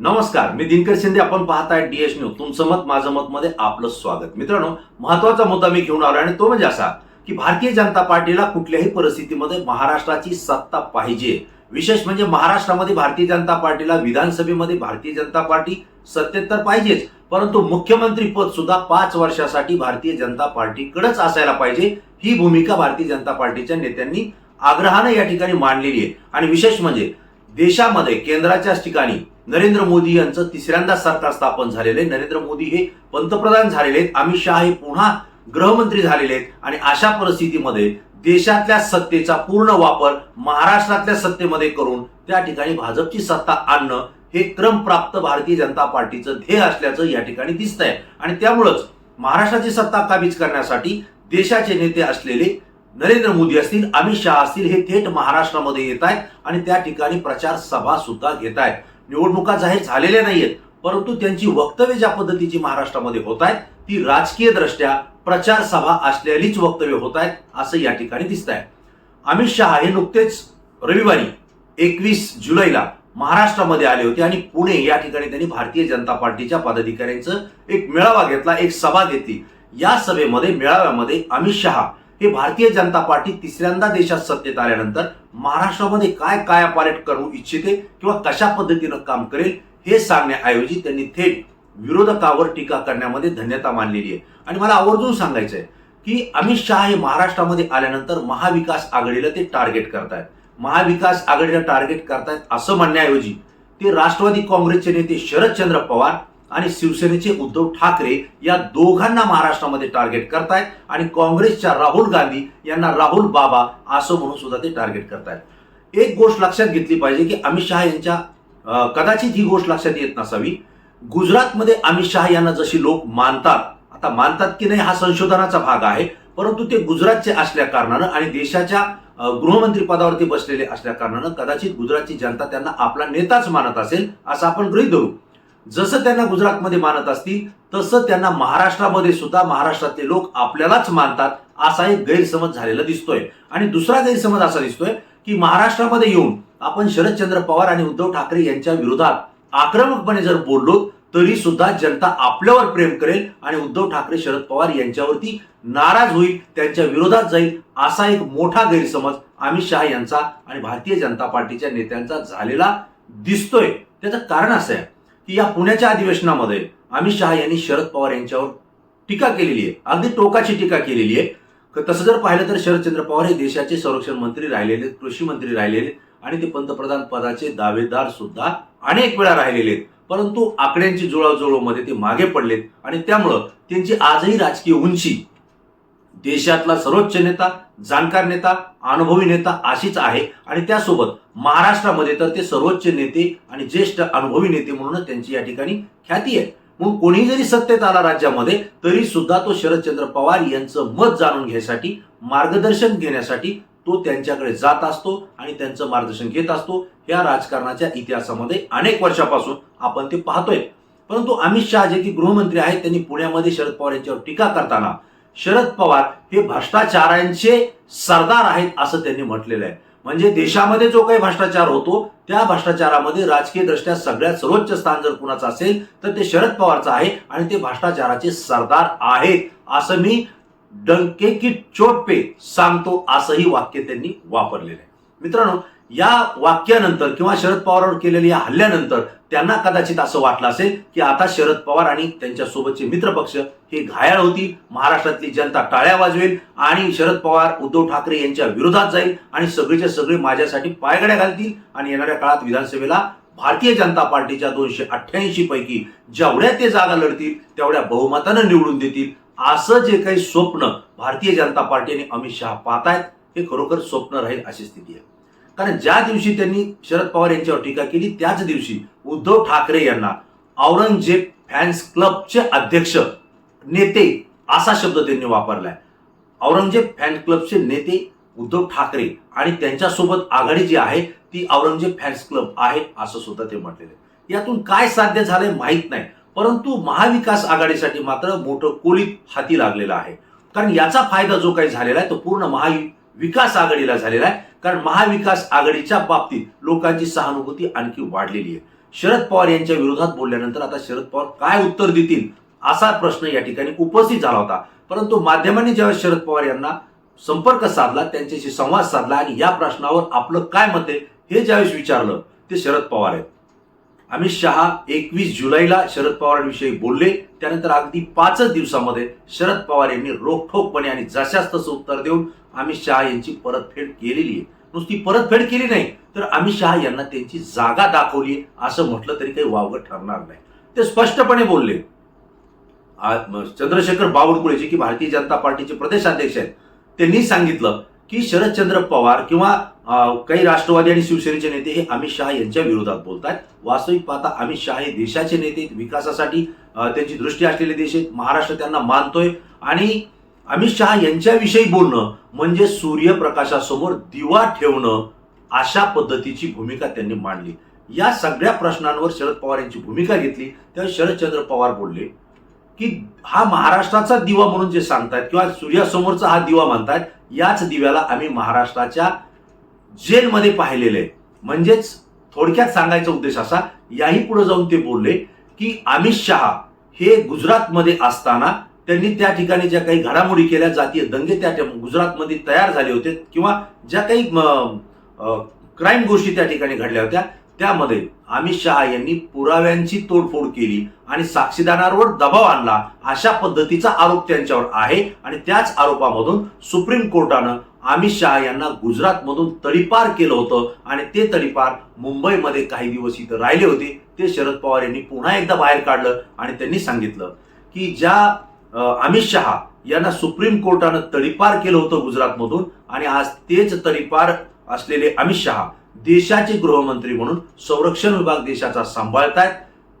नमस्कार मी दिनकर शिंदे. आपण पाहताय डीएस न्यूज तुमचं मत माझं मत मध्ये आपलं स्वागत. मित्रांनो महत्त्वाचा मुद्दा मी घेऊन आलो आणि तो म्हणजे असा की भारतीय जनता पार्टीला कुठल्याही परिस्थितीमध्ये महाराष्ट्राची सत्ता पाहिजे. विशेष म्हणजे महाराष्ट्रामध्ये भारतीय जनता पार्टीला विधानसभेमध्ये भारतीय जनता पार्टी सत्तेत तर पाहिजेच. परंतु मुख्यमंत्री पद सुद्धा पाच वर्षासाठी भारतीय जनता पार्टीकडेच असायला पाहिजे. ही भूमिका भारतीय जनता पार्टीच्या नेत्यांनी आग्रहाने या ठिकाणी मांडलेली आहे. आणि विशेष म्हणजे देशामध्ये केंद्राच्याच ठिकाणी नरेंद्र मोदी यांचं तिसऱ्यांदा सत्ता स्थापन झालेले आहे. नरेंद्र मोदी हे पंतप्रधान झालेले आहेत. अमित शहा हे पुन्हा गृहमंत्री झालेले आहेत. आणि अशा परिस्थितीमध्ये देशातल्या सत्तेचा पूर्ण वापर महाराष्ट्रातल्या सत्तेमध्ये करून त्या ठिकाणी भाजपची सत्ता आणणं हे क्रमप्राप्त भारतीय जनता पार्टीचं ध्येय असल्याचं या ठिकाणी दिसतंय. आणि त्यामुळंच महाराष्ट्राची सत्ता काबीज करण्यासाठी देशाचे नेते असलेले नरेंद्र मोदी असतील अमित शहा असतील हे थेट महाराष्ट्रामध्ये येत आहेत आणि त्या ठिकाणी प्रचार सभा सुद्धा घेत आहेत. निवडणुका जाहीर झालेल्या नाहीयेत परंतु त्यांची वक्तव्य ज्या पद्धतीची महाराष्ट्रामध्ये होत आहेत ती राजकीय दृष्ट्या प्रचार सभा असलेलीच वक्तव्य होत आहेत असं या ठिकाणी दिसत आहे अमित शहा हे नुकतेच रविवारी एकवीस जुलैला महाराष्ट्रामध्ये आले होते आणि पुणे या ठिकाणी त्यांनी भारतीय जनता पार्टीच्या पदाधिकाऱ्यांचं एक मेळावा घेतला एक सभा घेतली. या सभेमध्ये मेळाव्यामध्ये अमित शहा हे भारतीय जनता पार्टी तिसऱ्यांदा देशात सत्तेत आल्यानंतर महाराष्ट्रामध्ये काय काय पारेट करू इच्छिते किंवा कशा पद्धतीनं काम करेल हे सांगण्याऐवजी त्यांनी थेट विरोधकावर टीका करण्यामध्ये धन्यता मानलेली आहे. आणि मला आवर्जून सांगायचं आहे की अमित शहा हे महाराष्ट्रामध्ये आल्यानंतर महाविकास आघाडीला ते टार्गेट करतायत. महाविकास आघाडीला टार्गेट करतायत असं म्हणण्याऐवजी ते राष्ट्रवादी काँग्रेसचे नेते शरदचंद्र पवार आणि शिवसेनेचे उद्धव ठाकरे या दोघांना महाराष्ट्रामध्ये टार्गेट करतायत आणि काँग्रेसच्या राहुल गांधी यांना राहुल बाबा असं म्हणून सुद्धा ते टार्गेट करतायत. एक गोष्ट लक्षात घेतली पाहिजे की अमित शहा यांच्या कदाचित ही गोष्ट लक्षात येत नसावी. गुजरातमध्ये अमित शहा यांना जशी लोक मानतात आता मानतात की नाही हा संशोधनाचा भाग आहे परंतु ते गुजरातचे असल्या कारणानं आणि देशाच्या गृहमंत्री पदावरती बसलेले असल्या कारणानं कदाचित गुजरातची जनता त्यांना आपला नेताच मानत असेल असं आपण गृहीत धरू. जसं त्यांना गुजरातमध्ये मानत असतील तसं त्यांना महाराष्ट्रामध्ये सुद्धा महाराष्ट्रातले लोक आपल्यालाच मानतात असा एक गैरसमज झालेला दिसतोय. आणि दुसरा गैरसमज असा दिसतोय की महाराष्ट्रामध्ये येऊन आपण शरदचंद्र पवार आणि उद्धव ठाकरे यांच्या विरोधात आक्रमकपणे जर बोललो तरी सुद्धा जनता आपल्यावर प्रेम करेल आणि उद्धव ठाकरे शरद पवार यांच्यावरती नाराज होईल त्यांच्या विरोधात जाईल असा एक मोठा गैरसमज अमित शहा यांचा आणि भारतीय जनता पार्टीच्या नेत्यांचा झालेला दिसतोय. त्याचं कारण असं आहे. की या पुण्याच्या अधिवेशनामध्ये अमित शहा यांनी शरद पवार यांच्यावर टीका केलेली आहे. अगदी टोकाची टीका केलेली आहे. तसं जर पाहिलं तर शरदचंद्र पवार हे देशाचे संरक्षण मंत्री राहिलेले कृषी मंत्री राहिलेले आणि ते पंतप्रधान पदाचे दावेदार सुद्धा अनेक वेळा राहिलेले आहेत. परंतु आकड्यांची जुळाजुळवमध्ये ते मागे पडलेत आणि त्यामुळं त्यांची आजही राजकीय उंची देशातला सर्वोच्च नेता जाणकार नेता अनुभवी नेता अशीच आहे. आणि त्यासोबत महाराष्ट्रामध्ये तर ते सर्वोच्च नेते आणि ज्येष्ठ अनुभवी नेते म्हणून त्यांची या ठिकाणी ख्याती आहे. मग कोणी जरी सत्तेत आला राज्यामध्ये तरी सुद्धा तो शरदचंद्र पवार यांचं मत जाणून घेण्यासाठी मार्गदर्शन घेण्यासाठी तो त्यांच्याकडे जात असतो आणि त्यांचं मार्गदर्शन घेत असतो. या राजकारणाच्या इतिहासामध्ये अनेक वर्षापासून आपण ते पाहतोय. परंतु अमित शहा जे की गृहमंत्री आहेत त्यांनी पुण्यामध्ये शरद पवार यांच्यावर टीका करताना शरद पवार हे भ्रष्टाचारांचे सरदार आहेत असं त्यांनी म्हटलेलं आहे. म्हणजे देशामध्ये जो काही भ्रष्टाचार होतो त्या भ्रष्टाचारामध्ये राजकीय दृष्ट्या सगळ्यात सर्वोच्च स्थान जर कुणाचं असेल तर ते शरद पवारचं आहे आणि ते भ्रष्टाचाराचे सरदार आहेत असं मी डंके की चोटपे सांगतो असंही वाक्य त्यांनी वापरलेलं आहे. मित्रांनो या वाक्यानंतर किंवा शरद पवारांवर केलेल्या या हल्ल्यानंतर त्यांना कदाचित असं वाटलं असेल की आता शरद पवार आणि त्यांच्यासोबतचे मित्रपक्ष हे घायाळ होतील महाराष्ट्रातली जनता टाळ्या वाजवेल आणि शरद पवार उद्धव ठाकरे यांच्या विरोधात जाईल आणि सगळेचे सगळे माझ्यासाठी पायगड्या घालतील. आणि येणाऱ्या काळात विधानसभेला भारतीय जनता पार्टीच्या दोनशे अठ्ठ्याऐंशी पैकी जेवढ्या ते जागा लढतील तेवढ्या बहुमतानं निवडून देतील. असं जे काही स्वप्न भारतीय जनता पार्टी आणि अमित शहा पाहतायत हे खरोखर स्वप्न राहील अशी स्थिती आहे. कारण ज्या दिवशी त्यांनी शरद पवार यांच्यावर टीका केली त्याच दिवशी उद्धव ठाकरे यांना औरंगजेब फॅन्स क्लबचे अध्यक्ष नेते असा शब्द त्यांनी वापरलाय. औरंगजेब फॅन क्लबचे नेते उद्धव ठाकरे आणि त्यांच्यासोबत आघाडी जी आहे ती औरंगजेब फॅन्स क्लब आहे असं सुद्धा ते म्हटलेले यातून काय साध्य झालंय माहीत नाही परंतु महाविकास आघाडीसाठी मात्र मोठं कोलीत हाती लागलेलं आहे. कारण याचा फायदा जो काही झालेला आहे तो पूर्ण विकास आघाडीला झालेला आहे. कारण महाविकास आघाडीच्या बाबतीत लोकांची सहानुभूती आणखी वाढलेली आहे. शरद पवार यांच्या विरोधात बोलल्यानंतर आता शरद पवार काय उत्तर देतील असा प्रश्न या ठिकाणी उपस्थित झाला होता. परंतु माध्यमांनी जेव्हा शरद पवार यांना संपर्क साधला त्यांच्याशी संवाद साधला आणि या प्रश्नावर आपलं काय मत आहे हे ज्यावेळेस विचारलं ते शरद पवार आहेत. अमित शहा एकवीस जुलैला शरद पवारांविषयी बोलले. त्यानंतर अगदी पाचच दिवसामध्ये शरद पवार यांनी रोखठोकपणे आणि जशाच तसं उत्तर देऊन अमित शहा यांची परतफेड केलेली आहे. नुसती परतफेड केली नाही तर अमित शहा यांना त्यांची जागा दाखवली असं म्हटलं तरी काही वावगं ठरणार नाही. ते स्पष्टपणे बोलले. चंद्रशेखर बावनकुळे जे की भारतीय जनता पार्टीचे प्रदेशाध्यक्ष आहेत त्यांनी सांगितलं की शरदचंद्र पवार किंवा काही राष्ट्रवादी आणि शिवसेनेचे नेते हे अमित शहा यांच्या विरोधात बोलतात वास्तविक पाहता अमित शहा हे देशाचे नेते विकासासाठी त्यांची दृष्टी असलेले देश आहेत. महाराष्ट्र त्यांना मानतोय. आणि अमित शहा यांच्याविषयी बोलणं म्हणजे सूर्यप्रकाशासमोर दिवा ठेवणं अशा पद्धतीची भूमिका त्यांनी मांडली. या सगळ्या प्रश्नांवर शरद पवार यांची भूमिका घेतली. तेव्हा शरदचंद्र पवार बोलले की हा महाराष्ट्राचा दिवा म्हणून जे सांगतायत किंवा सूर्यासमोरचा हा दिवा मानतायत याच दिव्याला आम्ही महाराष्ट्राच्या जेलमध्ये पाहिलेलं. आहे म्हणजेच थोडक्यात सांगायचा उद्देश असा याही पुढे जाऊन ते बोलले की अमित शहा हे गुजरातमध्ये असताना त्यांनी त्या ठिकाणी ज्या काही घडामोडी केल्या जातीय दंगे त्या त्या- गुजरातमध्ये तयार झाले होते किंवा ज्या काही क्राईम गोष्टी त्या ठिकाणी घडल्या होत्या त्यामध्ये अमित शहा यांनी पुराव्यांची तोडफोड केली आणि साक्षीदारांवर दबाव आणला. अशा पद्धतीचा आरोप त्यांच्यावर आहे आणि त्याच आरोपामधून सुप्रीम कोर्टानं अमित शहा यांना गुजरातमधून तडीपार केलं होतं आणि ते तडीपार मुंबईमध्ये काही दिवस इथं राहिले होते. ते शरद पवार यांनी पुन्हा एकदा बाहेर काढलं आणि त्यांनी सांगितलं की ज्या अमित शहा यांना सुप्रीम कोर्टानं तडीपार केलं होतं गुजरातमधून आणि आज तेच तडीपार असलेले अमित शहा देशाचे गृहमंत्री म्हणून संरक्षण विभाग देशाचा सांभाळतायत.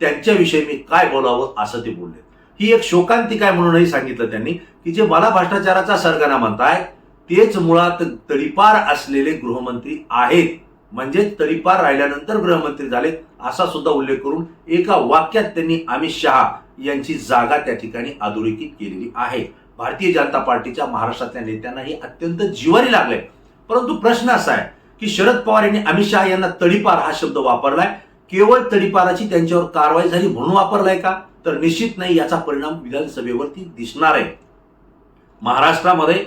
त्यांच्याविषयी मी काय बोलावं असं ते बोलले. ही एक शोकांतिक आहे म्हणूनही सांगितलं त्यांनी की जे मला भ्रष्टाचाराचा सरगना म्हणताय तेच मुळात तडीपार असलेले गृहमंत्री आहेत. म्हणजे तडीपार राहिल्यानंतर गृहमंत्री झाले असा सुद्धा उल्लेख करून एका वाक्यात त्यांनी अमित शहा यांची जागा त्या ठिकाणी अधोरेखित केलेली आहे. भारतीय जनता पार्टीच्या महाराष्ट्रातल्या नेत्यांना हे अत्यंत जिवारी लागले परंतु प्रश्न असा आहे की शरद पवार यांनी अमित शहा यांना तडीपार हा शब्द वापरलाय. केवळ तडीपाराची त्यांच्यावर कारवाई झाली म्हणून वापरलाय का? तर निश्चित नाही याचा परिणाम विधानसभेवरती दिसणार आहे. महाराष्ट्रामध्ये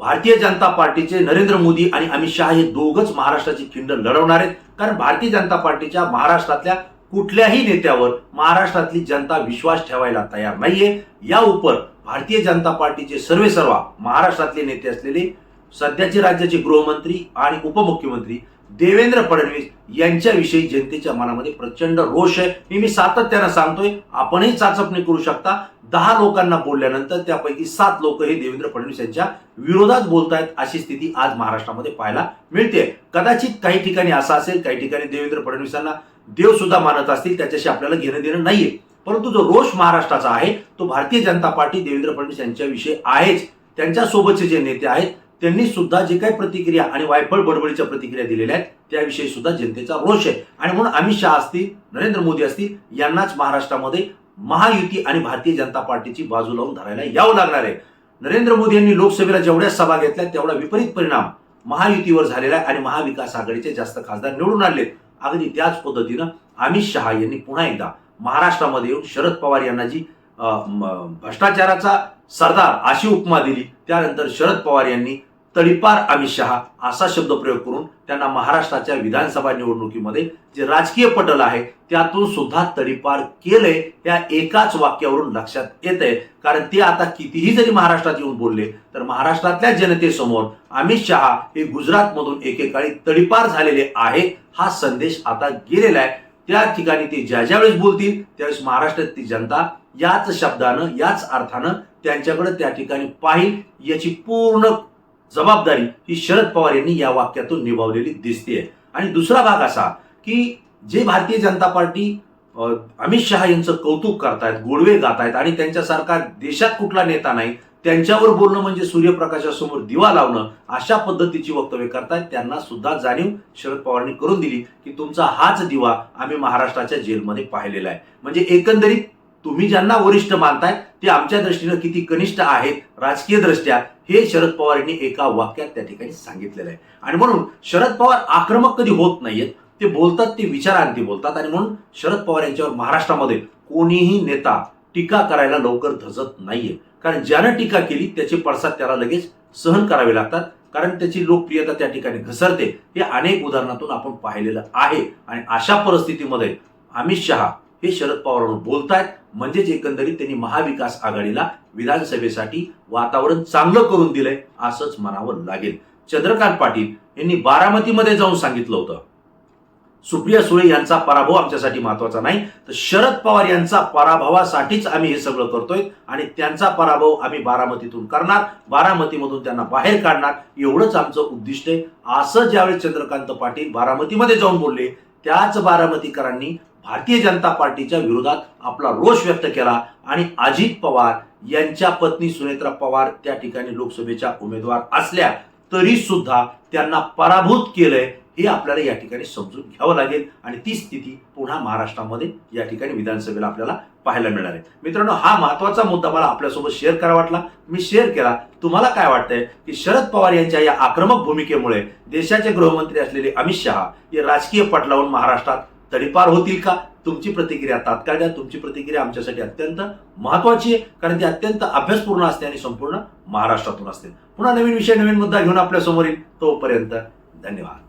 भारतीय जनता पार्टीचे नरेंद्र मोदी आणि अमित शहा हे दोघच महाराष्ट्राची खिंड लढवणार आहेत. कारण भारतीय जनता पार्टीच्या महाराष्ट्रातल्या कुठल्याही नेत्यावर महाराष्ट्रातली जनता विश्वास ठेवायला तयार नाहीये. या उपर भारतीय जनता पार्टीचे सर्वेसर्वा महाराष्ट्रातले नेते असलेले सध्याचे राज्याचे गृहमंत्री आणि उपमुख्यमंत्री देवेंद्र फडणवीस यांच्याविषयी जनतेच्या मनामध्ये प्रचंड रोष आहे. हे मी सातत्यानं सांगतोय आपणही चाचपणी करू शकता. दहा लोकांना बोलल्यानंतर त्यापैकी सात लोक हे देवेंद्र फडणवीस यांच्या विरोधात बोलतायत अशी स्थिती आज महाराष्ट्रामध्ये पाहायला मिळते कदाचित काही ठिकाणी असं असेल काही ठिकाणी देवेंद्र फडणवीसांना देव सुद्धा मानत असतील त्याच्याशी आपल्याला घेणं देणं नाहीये. परंतु जो रोष महाराष्ट्राचा आहे तो भारतीय जनता पार्टी देवेंद्र फडणवीस यांच्याविषयी आहेच. त्यांच्यासोबतचे जे नेते आहेत त्यांनी सुद्धा जे काही प्रतिक्रिया आणि वायफळ बडबडीच्या प्रतिक्रिया दिलेल्या आहेत त्याविषयी सुद्धा जनतेचा रोष आहे. आणि म्हणून अमित शहा असतील नरेंद्र मोदी असतील यांनाच महाराष्ट्रामध्ये महायुती आणि भारतीय जनता पार्टीची बाजू लावून धरायला यावं लागणार आहे. नरेंद्र मोदी यांनी लोकसभेला जेवढ्या सभा घेतल्या तेवढा विपरीत परिणाम महायुतीवर झालेला आहे आणि महाविकास आघाडीचे जास्त खासदार निवडून आणलेत अगदी त्याच पद्धतीनं अमित शहा यांनी पुन्हा एकदा महाराष्ट्रामध्ये येऊन शरद पवार यांना जी भ्रष्टाचाराचा सरदार अशी उपमा दिली. त्यानंतर शरद पवार यांनी तडीपार अमित शहा असा शब्दप्रयोग करून त्यांना महाराष्ट्राच्या विधानसभा निवडणुकीमध्ये जे राजकीय पटल आहे त्यातून सुद्धा तडीपार केलंय त्या एकाच वाक्यावरून लक्षात येत आहे कारण ते आता कितीही जरी महाराष्ट्रात येऊन बोलले तर महाराष्ट्रातल्या जनतेसमोर अमित शहा हे गुजरातमधून एकेकाळी तडीपार झालेले आहे हा संदेश आता गेलेला आहे. त्या ठिकाणी ते ज्या ज्या वेळेस बोलतील त्यावेळेस महाराष्ट्रातली जनता याच शब्दानं याच अर्थानं त्यांच्याकडे त्या ठिकाणी पाहिल याची पूर्ण जबाबदारी ही शरद पवार यांनी या वाक्यातून निभावलेली दिसते आणि दुसरा भाग असा की जे भारतीय जनता पार्टी अमित शहा यांचं कौतुक करतायत गोडवे गातायत आणि त्यांच्यासारखा देशात कुठला नेता नाही त्यांच्यावर बोलणं म्हणजे सूर्यप्रकाशासमोर दिवा लावणं अशा पद्धतीची वक्तव्य करतायत. त्यांना सुद्धा जाणीव शरद पवारांनी करून दिली की तुमचा हाच दिवा आम्ही महाराष्ट्राच्या जेलमध्ये पाहिलेला आहे. म्हणजे एकंदरीत तुम्ही ज्यांना वरिष्ठ मानताय ते आमच्या दृष्टीनं किती कनिष्ठ आहेत राजकीय दृष्ट्या हे शरद पवार यांनी एका वाक्यात त्या ठिकाणी सांगितलेलं आहे. आणि म्हणून शरद पवार आक्रमक कधी होत नाहीयेत ते बोलतात ते विचारांती बोलतात. आणि म्हणून शरद पवार यांच्यावर महाराष्ट्रामध्ये कोणीही नेता टीका करायला लवकर धजत नाहीये. कारण ज्यानं टीका केली त्याचे पडसाद त्याला लगेच सहन करावे लागतात. कारण त्याची लोकप्रियता त्या ठिकाणी घसरते. हे अनेक उदाहरणातून आपण पाहिलेलं आहे. आणि अशा परिस्थितीमध्ये अमित शहा हे शरद पवारांवर बोलतायत. म्हणजेच एकंदरीत त्यांनी महाविकास आघाडीला विधानसभेसाठी वातावरण चांगलं करून दिलंय असंच म्हणावं लागेल. चंद्रकांत पाटील यांनी बारामतीमध्ये जाऊन सांगितलं होतं. सुप्रिया सुळे यांचा पराभव आमच्यासाठी महत्त्वाचा नाही. तर शरद पवार यांचा पराभवासाठीच आम्ही हे सगळं करतोय आणि त्यांचा पराभव आम्ही बारामतीतून करणार. बारामतीमधून त्यांना बाहेर काढणार. एवढंच आमचं उद्दिष्ट आहे. असं ज्यावेळेस चंद्रकांत पाटील बारामतीमध्ये जाऊन बोलले त्याच बारामतीकरांनी भारतीय जनता पार्टीच्या विरोधात आपला रोष व्यक्त केला आणि अजित पवार यांच्या पत्नी सुनेत्रा पवार त्या ठिकाणी लोकसभेच्या उमेदवार असल्या तरी सुद्धा त्यांना पराभूत केलंय. हे आपल्याला या ठिकाणी समजून घ्यावं लागेल. आणि ती स्थिती पुन्हा महाराष्ट्रामध्ये या ठिकाणी विधानसभेला आपल्याला पाहायला मिळणार आहे. मित्रांनो हा महत्त्वाचा मुद्दा मला आपल्यासोबत शेअर करा वाटला. मी शेअर केला. तुम्हाला काय वाटतंय की शरद पवार यांच्या या आक्रमक भूमिकेमुळे देशाचे गृहमंत्री असलेले अमित शहा हे राजकीय पटलावरून महाराष्ट्रात तडीपार होतील का? तुमची प्रतिक्रिया तात्काळ द्या. तुमची प्रतिक्रिया आमच्यासाठी अत्यंत महत्वाची आहे. कारण ती अत्यंत अभ्यासपूर्ण असते आणि संपूर्ण महाराष्ट्रातून असते. पुन्हा नवीन विषय नवीन मुद्दा घेऊन आपल्यासमोर येईल तोपर्यंत धन्यवाद.